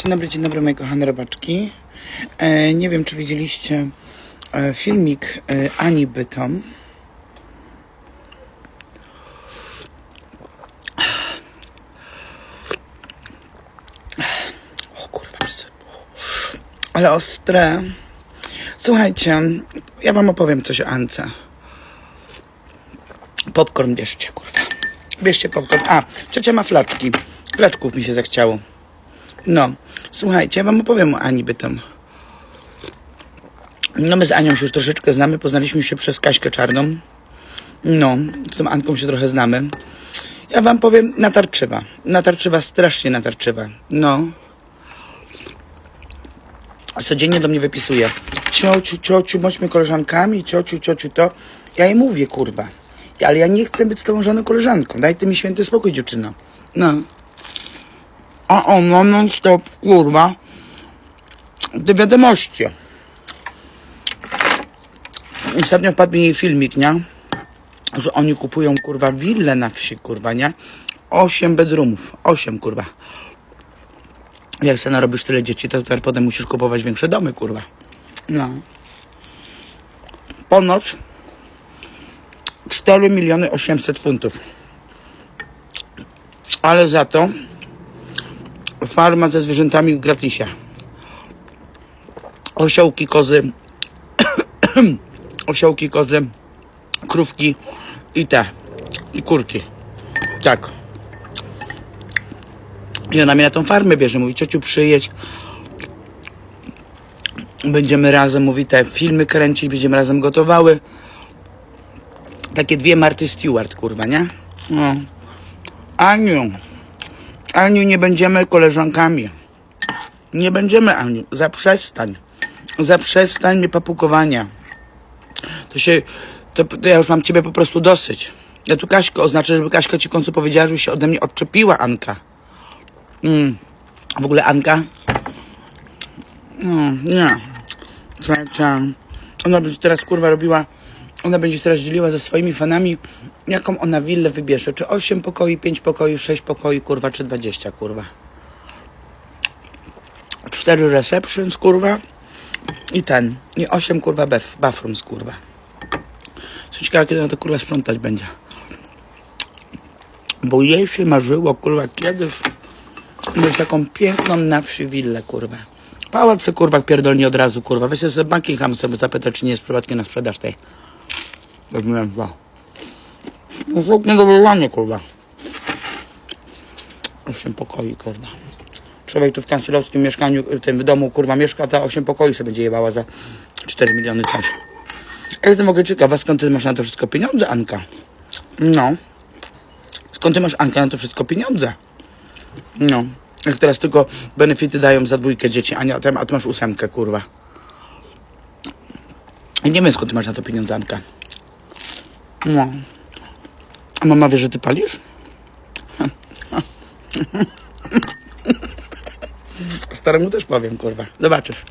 Dzień dobry, dzień dobry moje kochane robaczki. E, nie wiem, czy widzieliście e, filmik e, Ani Bytom. O kurwa, ale ostre. Słuchajcie, ja wam opowiem coś o Ance. Popcorn bierzcie, kurwa. Bierzcie popcorn. A, ciocia ma flaczki. Flaczków mi się zachciało. No, słuchajcie, ja wam opowiem o Ani Bytom. No my z Anią się już troszeczkę znamy, poznaliśmy się przez Kaśkę Czarną. No, z tą Anką się trochę znamy. Ja wam powiem, natarczywa. Natarczywa, strasznie natarczywa. No. Codziennie do mnie wypisuje. Ciociu, ciociu, bądźmy koleżankami, ciociu, ciociu, to. Ja jej mówię, kurwa. Ale ja nie chcę być z tą żadną koleżanką. Daj ty mi święty spokój, dziewczyno. No. A ona non stop, kurwa, te wiadomości. Ostatnio wpadł mi jej filmik, nie? Że oni kupują, kurwa, willę na wsi, kurwa, nie? Osiem bedroomów. Osiem, kurwa. Jak se narobisz tyle dzieci, to teraz potem musisz kupować większe domy, kurwa. No. Ponoć 4 miliony 800 funtów. Ale za to farma ze zwierzętami w gratisie. Osiołki, kozy, osiołki, kozy, krówki i te, i kurki. Tak. I ona mnie na tą farmę bierze, mówi, ciociu przyjedź. Będziemy razem, mówi, te filmy kręcić, będziemy razem gotowały. Takie dwie Marty Stewart, kurwa, nie? No. Aniu, Aniu, nie będziemy koleżankami. Nie będziemy, Aniu. Zaprzestań. Zaprzestań mnie papukowania. To się, to, to ja już mam ciebie po prostu dosyć. Ja tu Kaśkę oznaczę, żeby Kaśka ci w końcu powiedziała, żeby się ode mnie odczepiła, Anka. Mm. W ogóle Anka? No, nie. Słuchajcie, ona będzie teraz kurwa robiła, ona będzie teraz dzieliła ze swoimi fanami, jaką ona willę wybierze. Czy 8 pokoi, 5 pokoi, 6 pokoi, kurwa, czy 20, kurwa. 4 receptions, kurwa. I ten. I 8, kurwa, bef, bathrooms, kurwa. Co ciekawe, kiedy ona to, kurwa, sprzątać będzie. Bo jej się marzyło, kurwa, kiedyś mieć taką piękną na wsi willę, kurwa. Pałac se, kurwa, pierdolnie od razu, kurwa. Weź sobie Buckingham sobie zapytać, czy nie jest przypadkiem na sprzedaż tej. Weźmiemy dwa. No zrób niedowolenie, kurwa. Osiem pokoi, kurwa. Człowiek tu w kancelarskim mieszkaniu, w tym domu, kurwa, mieszka, za osiem pokoi sobie będzie jebała za 4 miliony coś. Ja jestem w ogóle ciekawa, skąd ty masz na to wszystko pieniądze, Anka? No. Skąd ty masz, Anka, na to wszystko pieniądze? No. Jak teraz tylko benefity dają za dwójkę dzieci, a, nie, a ty masz ósemkę, kurwa. I nie wiem, skąd ty masz na to pieniądze, Anka. No. A mama wie, że ty palisz? Staremu też powiem, kurwa. Zobaczysz.